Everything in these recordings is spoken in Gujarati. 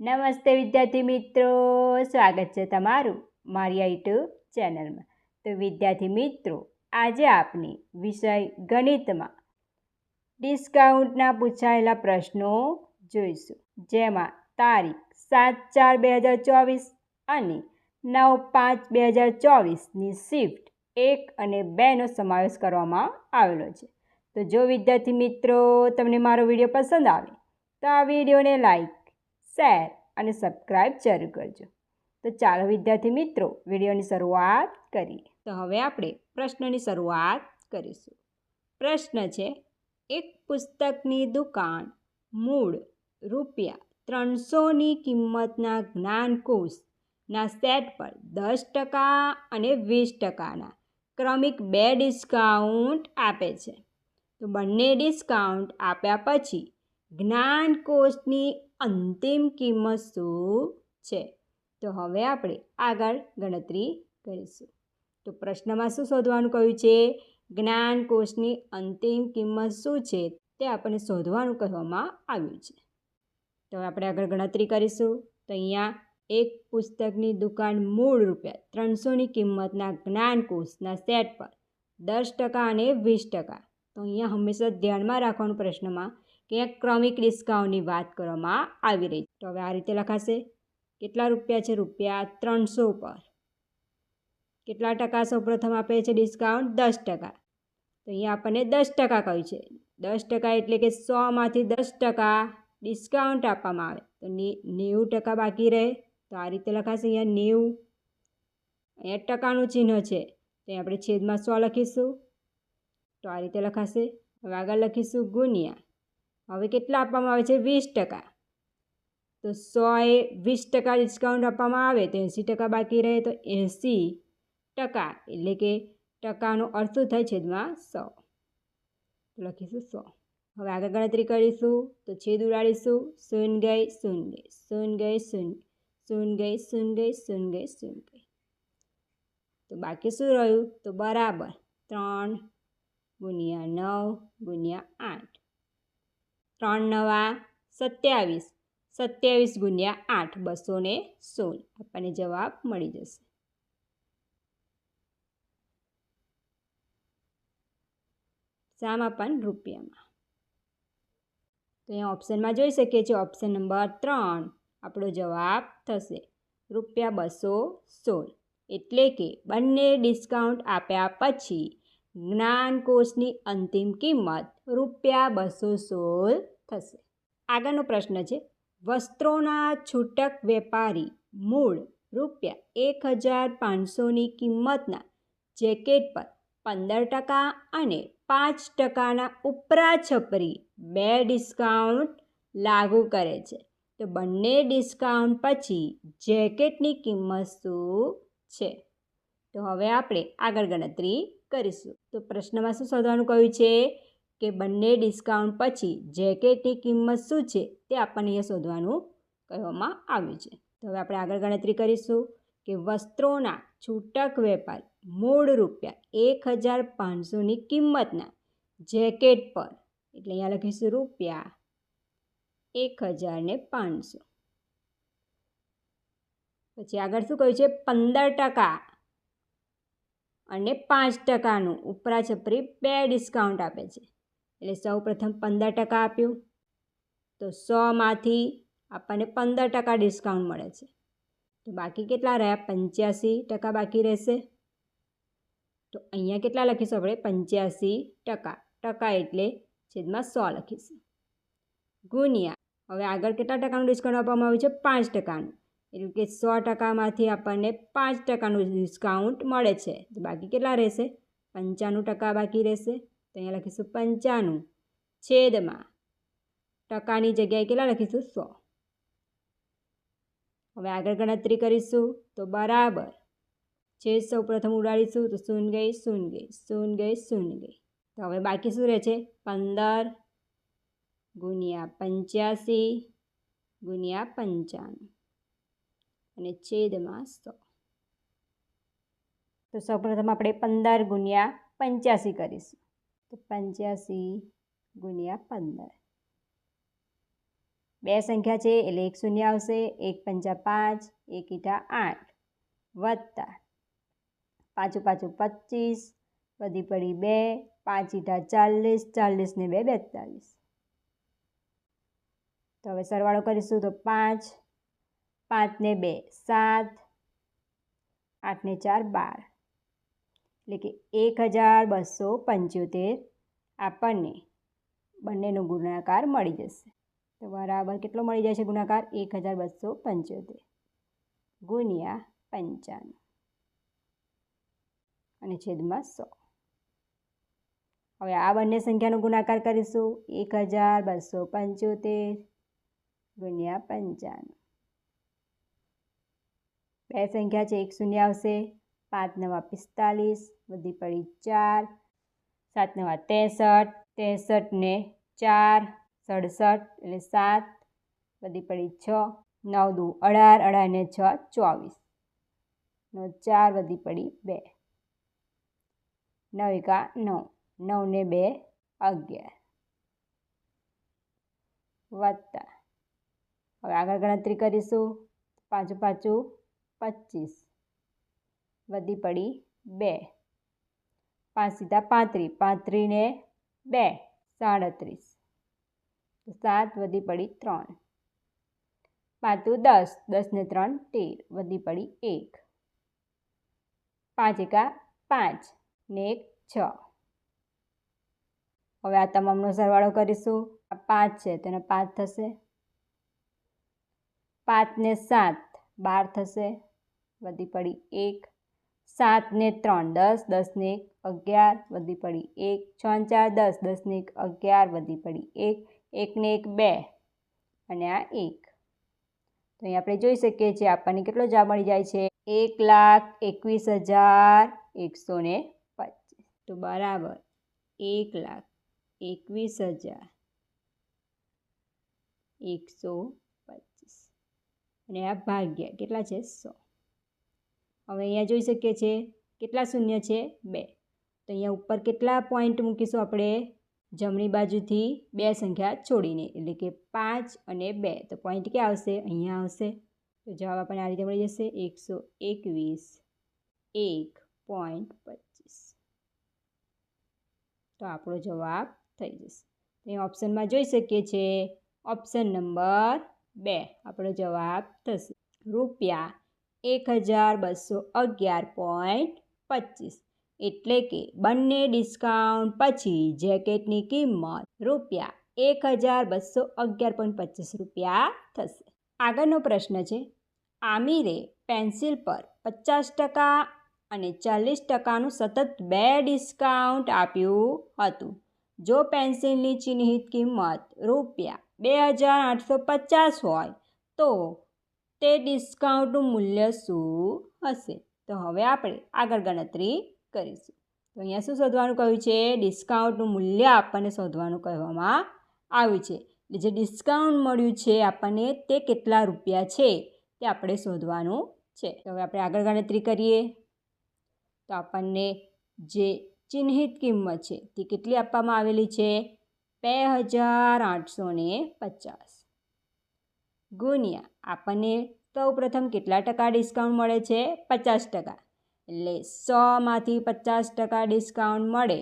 નમસ્તે વિદ્યાર્થી મિત્રો, સ્વાગત છે તમારું મારી યુટ્યુબ ચેનલમાં. તો વિદ્યાર્થી મિત્રો, આજે આપની વિષય ગણિતમાં ડિસ્કાઉન્ટના પૂછાયેલા પ્રશ્નો જોઈશું. જેમાં તારીખ સાત ચાર બે હજાર ચોવીસ અને નવ પાંચ બે હજાર ચોવીસની શિફ્ટ એક અને બેનો સમાવેશ કરવામાં આવેલો છે. તો જો વિદ્યાર્થી મિત્રો, તમને મારો વીડિયો પસંદ આવે, તો આ વિડીયોને લાઈક શેર અને સબસ્ક્રાઈબ જરૂર કરજો. તો ચાલો વિદ્યાર્થી મિત્રો, વિડીયોની શરૂઆત કરીએ. તો હવે આપણે પ્રશ્નની શરૂઆત કરીશું. પ્રશ્ન છે, એક પુસ્તકની દુકાન મૂળ રૂપિયા ત્રણસોની કિંમતના જ્ઞાનકોશના સેટ પર દસ ટકા અને વીસ ટકાના ક્રમિક બે ડિસ્કાઉન્ટ આપે છે. તો બંને ડિસ્કાઉન્ટ આપ્યા પછી જ્ઞાનકોશની અંતિમ કિંમત શું છે? તો હવે આપણે આગળ ગણતરી કરીશું. તો પ્રશ્નમાં શું શોધવાનું કહ્યું છે? જ્ઞાન કોષની અંતિમ કિંમત શું છે? તે આપણને શોધવાનું કહેવામાં આવ્યું છે. તો આપણે આગળ ગણતરી કરીશું. તો અહીંયા એક પુસ્તકની દુકાન મૂળ રૂપિયા ત્રણસોની કિંમતના જ્ઞાન કોષના સેટ પર દસ ટકા અને વીસ ટકા. તો અહીંયા હંમેશા ધ્યાનમાં રાખવાનું પ્રશ્નમાં કે ક્રમિક ડિસ્કાઉન્ટની વાત કરવામાં આવી રહી તો હવે આ રીતે લખાશે. કેટલા રૂપિયા છે? રૂપિયા ત્રણસો પર. કેટલા ટકા સૌપ્રથમ આપે છે ડિસ્કાઉન્ટ? દસ ટકા. તો અહીંયા આપણને દસ ટકા કહ્યું છે. દસ ટકા એટલે કે સોમાંથી દસ ટકા ડિસ્કાઉન્ટ આપવામાં આવે. તો નેવું ટકા બાકી રહે. તો આ રીતે લખાશે અહીંયા નેવું. અહીંયા ટકાનું ચિહ્ન છે. તો આપણે છેદમાં સો લખીશું. તો આ રીતે લખાશે. હવે આગળ લખીશું ગુણ્યા. હવે કેટલા આપવામાં આવે છે? વીસ ટકા. તો સોએ વીસ ટકા ડિસ્કાઉન્ટ આપવામાં આવે તો એંસી ટકા બાકી રહે તો એંસી ટકા. એટલે કે ટકાનો અર્થ શું થાય છેદમાં સો? લખીશું સો. હવે આગળ ગણતરી કરીશું. તો છેદ ઉડાડીશું. શૂન ગઈ શૂન ગઈ શૂન ગઈ શૂન શૂન ગઈ શૂન ગઈ શૂન ગઈ શૂન ગઈ. તો બાકી શું રહ્યું? તો બરાબર ત્રણ ગુણ્યા નવ ગુણ્યા આઠ. ત્રણ નવા સત્યાવીસ. સત્યાવીસ ગુણ્યા આઠ બસો ને સોળ. આપણને જવાબ મળી જશે. સામા પણ રૂપિયામાં. તો અહીંયા ઓપ્શનમાં જોઈ શકીએ છીએ, ઓપ્શન નંબર ત્રણ આપણો જવાબ થશે. રૂપિયા બસો સોળ. એટલે કે બંને ડિસ્કાઉન્ટ આપ્યા પછી જ્ઞાનકોશની અંતિમ કિંમત રૂપિયા બસો સોળ થશે. આગળનો પ્રશ્ન છે, વસ્ત્રોના છૂટક વેપારી મૂળ રૂપિયા એક હજાર પાંચસોની કિંમતના જેકેટ પર પંદર ટકા અને પાંચ ટકાના ઉપરા છપરી બે ડિસ્કાઉન્ટ લાગુ કરે છે. તો બંને ડિસ્કાઉન્ટ પછી જેકેટની કિંમત શું છે? તો હવે આપણે આગળ ગણતરી કરીશું. તો પ્રશ્નમાં શું શોધવાનું કહ્યું છે? કે બંને ડિસ્કાઉન્ટ પછી જેકેટની કિંમત શું છે તે આપણને અહીંયા શોધવાનું કહેવામાં આવ્યું છે. તો હવે આપણે આગળ ગણતરી કરીશું કે વસ્ત્રોના છૂટક વેપાર મૂળ રૂપિયા એક હજાર પાંચસોની કિંમતના જેકેટ પર, એટલે અહીંયા લખીશું રૂપિયા એક હજાર ને પાંચસો. પછી આગળ શું કહ્યું છે? પંદર ટકા અને પાંચ ટકાનું ઉપરા છપરી બે ડિસ્કાઉન્ટ આપે છે. એટલે સૌ પ્રથમ પંદર ટકા આપ્યું. તો સોમાંથી આપણને પંદર ટકા ડિસ્કાઉન્ટ મળે છે. તો બાકી કેટલા રહ્યા? પંચ્યાસી ટકા બાકી રહેશે. તો અહીંયા કેટલા લખીશું આપણે? પંચ્યાસી ટકા. ટકા એટલે છેદમાં સો લખીશું. ગુણ્યા. હવે આગળ કેટલા ટકાનું ડિસ્કાઉન્ટ આપવામાં આવ્યું છે? પાંચ ટકાનું. એટલે કે સો ટકામાંથી આપણને પાંચ ટકાનું ડિસ્કાઉન્ટ મળે છે. તો બાકી કેટલા રહેશે? પંચાણું ટકા બાકી રહેશે. તો અહીંયા લખીશું પંચાણું. છેદમાં ટકાની જગ્યાએ કેટલા લખીશું? સો. હવે આગળ ગણતરી કરીશું. તો બરાબર. છેદ સૌ પ્રથમ ઉડાડીશું. તો શૂન ગઈ શૂન ગઈ શૂન ગઈ શૂન ગઈ તો હવે બાકી શું રહે છે? પંદર ગુણ્યા પંચ્યાસી ગુણ્યા પંચાણું. અને છેદમાં સો તો. સૌપ્રથમ આપણે પંદર ગુણ્યા પંચ્યાસી કરીશું. તો પંચ્યાસી ગુણ્યા પંદર. બે સંખ્યા છે એટલે એક શૂન્ય આવશે, એક પંચા પાંચ, એક ઈઠા આઠ. વત્તા પાછું પાછું પચીસ, બધી પડી બે, પાંચ ઈઠા ચાલીસ ચાલીસ ને બે બેતાલીસ. તો હવે સરવાળો કરીશું તો પાંચ પાંચ ને બે, સાત, આઠને ચાર, બાર. એટલે કે એક હજાર બસો પંચોતેર આપણને બંનેનો ગુણાકાર મળી જશે. તો બરાબર કેટલો મળી જાય છે ગુણાકાર? એક હજાર બસો પંચોતેર ગુણ્યા પંચાણું. અને છેદમાં સો. હવે આ બંને સંખ્યાનો ગુણાકાર કરીશું. એક હજાર બસો પંચોતેર ગુણ્યા પંચાણું. બે સંખ્યા છે, એક શૂન્ય આવશે. પાંચ નવા પિસ્તાલીસ વધી પડી ચાર. સાત નવા ત્રેસઠ ત્રેસઠ ને ચાર, સડસઠ એટલે સાત વધી પડી છ. નવ દુ અઢાર અઢાર ને છ, ચોવીસ. નો ચાર વધી પડી બે. નવ એકા નવ નવ ને બે અગિયાર. વત્તા. હવે આગળ ગણતરી કરીશું. પાછું પાછું પચીસ. વધી પડી બે. પાંચ સીધા પાંત્રીસ. પાંત્રીને બે, સાડત્રીસ. સાત વધી પડી ત્રણ. પાંચું દસ. દસ ને ત્રણ, તેર. વધી પડી એક. પાંચ એકા પાંચ ને એક છ. હવે આ તમામનો સરવાળો કરીશું. આ પાંચ છે તેનો પાંચ થશે. પાંચને સાત બાર થશે. વધી પડી એક સાતને ત્રણ, દસ દસને અગિયાર, વધી પડી એક, છ ચાર, દસ દસને અગિયાર, વધી પડી એક એકને એક, બે અને આ એક. તો અહીં આપણે જોઈ શકીએ છીએ આપણને કેટલો જવાબ મળી જાય છે? એક લાખ એકવીસ હજાર એકસો ને પચીસ. તો બરાબર એક લાખ એકવીસ હજાર એકસો પચીસ. અને આ ભાગ્યા કેટલા છે? સો. હવે અહીંયા જોઈ શકીએ છીએ, કેટલા શૂન્ય છે? બે. તો અહીંયા ઉપર કેટલા પોઈન્ટ મૂકીશું આપણે? જમણી બાજુથી બે સંખ્યા છોડીને, એટલે કે પાંચ અને બે. તો પોઈન્ટ ક્યાં આવશે? અહીંયા આવશે. તો જવાબ આપણને આ રીતે મળી જશે. એકસો એકવીસ. એક પોઈન્ટ પચીસ. તો આપણો જવાબ થઈ જશે. અહીં ઓપ્શનમાં જોઈ શકીએ છીએ. ઓપ્શન નંબર બે. આપણો જવાબ થશે. રૂપિયા એક હજાર બસો અગિયાર પોઈન્ટ પચીસ. એટલે કે બંને ડિસ્કાઉન્ટ પછી જેકેટની કિંમત રૂપિયા એક હજાર બસો અગિયાર પોઈન્ટ પચીસ રૂપિયા થશે. આગળનો પ્રશ્ન છે, આમિરે પેન્સિલ પર પચાસ ટકા અને ચાલીસ ટકાનું સતત બે ડિસ્કાઉન્ટ આપ્યું હતું. જો પેન્સિલની ચિહ્નિત કિંમત રૂપિયા બે હજાર આઠસો પચાસ હોય તો તે ડિસ્કાઉન્ટનું મૂલ્ય શું હશે? તો હવે આપણે આગળ ગણતરી કરીશું. તો અહીંયા શું શોધવાનું કહ્યું છે? ડિસ્કાઉન્ટનું મૂલ્ય આપણને શોધવાનું કહેવામાં આવ્યું છે. એટલે જે ડિસ્કાઉન્ટ મળ્યું છે આપણને તે કેટલા રૂપિયા છે તે આપણે શોધવાનું છે. તો હવે આપણે આગળ ગણતરી કરીએ. તો આપણને જે ચિહ્નિત કિંમત છે તે કેટલી આપવામાં આવેલી છે? બે હજાર આઠસો ને પચાસ. ગુણ્યા આપણને સૌ પ્રથમ કેટલા ટકા ડિસ્કાઉન્ટ મળે છે? પચાસ ટકા. એટલે સોમાંથી પચાસ ટકા ડિસ્કાઉન્ટ મળે.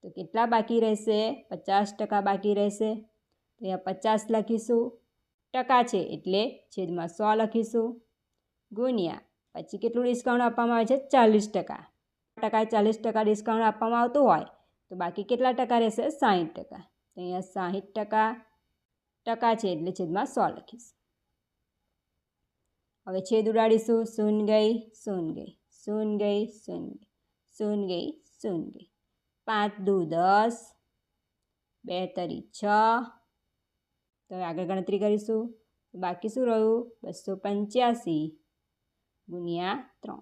તો કેટલા બાકી રહેશે? પચાસ ટકા બાકી રહેશે. તો અહીંયા પચાસ લખીશું. ટકા છે એટલે છેદમાં સો લખીશું. ગુણ્યા. પછી કેટલું ડિસ્કાઉન્ટ આપવામાં આવે છે? ચાલીસ ટકા. ટકા ચાલીસ ટકા ડિસ્કાઉન્ટ આપવામાં આવતું હોય તો બાકી કેટલા ટકા રહેશે? સાહીઠ ટકા. અહીંયા સાહીઠ ટકા ટકા છે એટલે છેદમાં સો લખીશ. હવે છેદ ઉડાડીશું. સૂન ગઈ સૂન ગઈ સૂન ગઈ સૂન ગઈ સૂન ગઈ સૂન ગઈ. પાંચ, દુ, દસ. બે, તરી, છ. તો હવે આગળ ગણતરી કરીશું. બાકી શું રહ્યું? બસો પંચ્યાસી ગુણ્યા ત્રણ.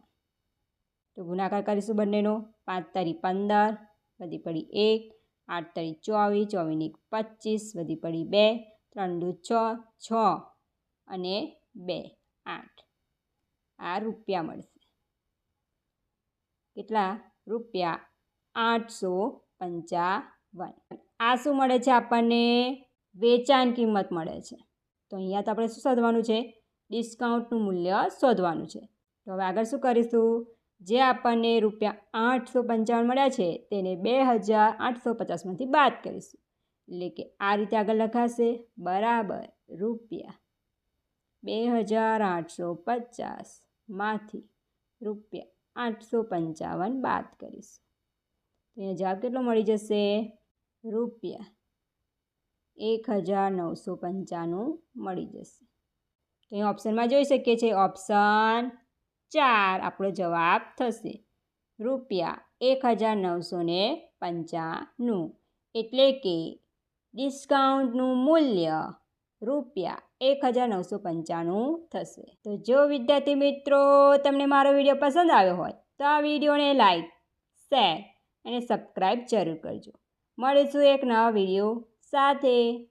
તો ગુણાકાર કરીશું બંનેનો. પાંચ, તારી, પંદર. વધી પડી એક. આઠ, તારી, ચોવીસ. ચોવીસની પચીસ. વધી પડી બે. ત્રણ, દુ, છ છ અને બે. આઠ. આ રૂપિયા મળશે. કેટલા? રૂપિયા આઠસો પંચાવન. આ શું મળે છે આપણને? વેચાણ કિંમત મળે છે. તો અહીંયા તો આપણે શું શોધવાનું છે? ડિસ્કાઉન્ટનું મૂલ્ય શોધવાનું છે. તો હવે આગળ શું કરીશું? જે આપણને રૂપિયા આઠસો પંચાવન મળ્યા છે, તેને બે હજાર આઠસો પચાસમાંથી બાદ કરીશું. એટલે કે આ રીતે આગળ લખાશે. બરાબર. રૂપિયા. બે હજાર આઠસો પચાસમાંથી રૂપિયા આઠસો પંચાવન બાદ કરીશ. તો અહીંયા જવાબ કેટલો મળી જશે? રૂપિયા એક હજાર નવસો પંચાણું મળી જશે. તો અહીં ઓપ્શનમાં જોઈ શકીએ છીએ ઓપ્શન ચાર આપણો જવાબ થશે. રૂપિયા એક હજાર નવસો ને પંચાણું એટલે કે ડિસ્કાઉન્ટનું મૂલ્ય રૂપિયા એક હજાર નવસો પંચાણું થશે. તો જો વિદ્યાર્થી મિત્રો તમને મારો વીડિયો પસંદ આવ્યો હોય, તો આ વિડીયોને લાઈક, શેર અને સબસ્ક્રાઈબ જરૂર કરજો. મળીશું એક નવા વીડિયો સાથે.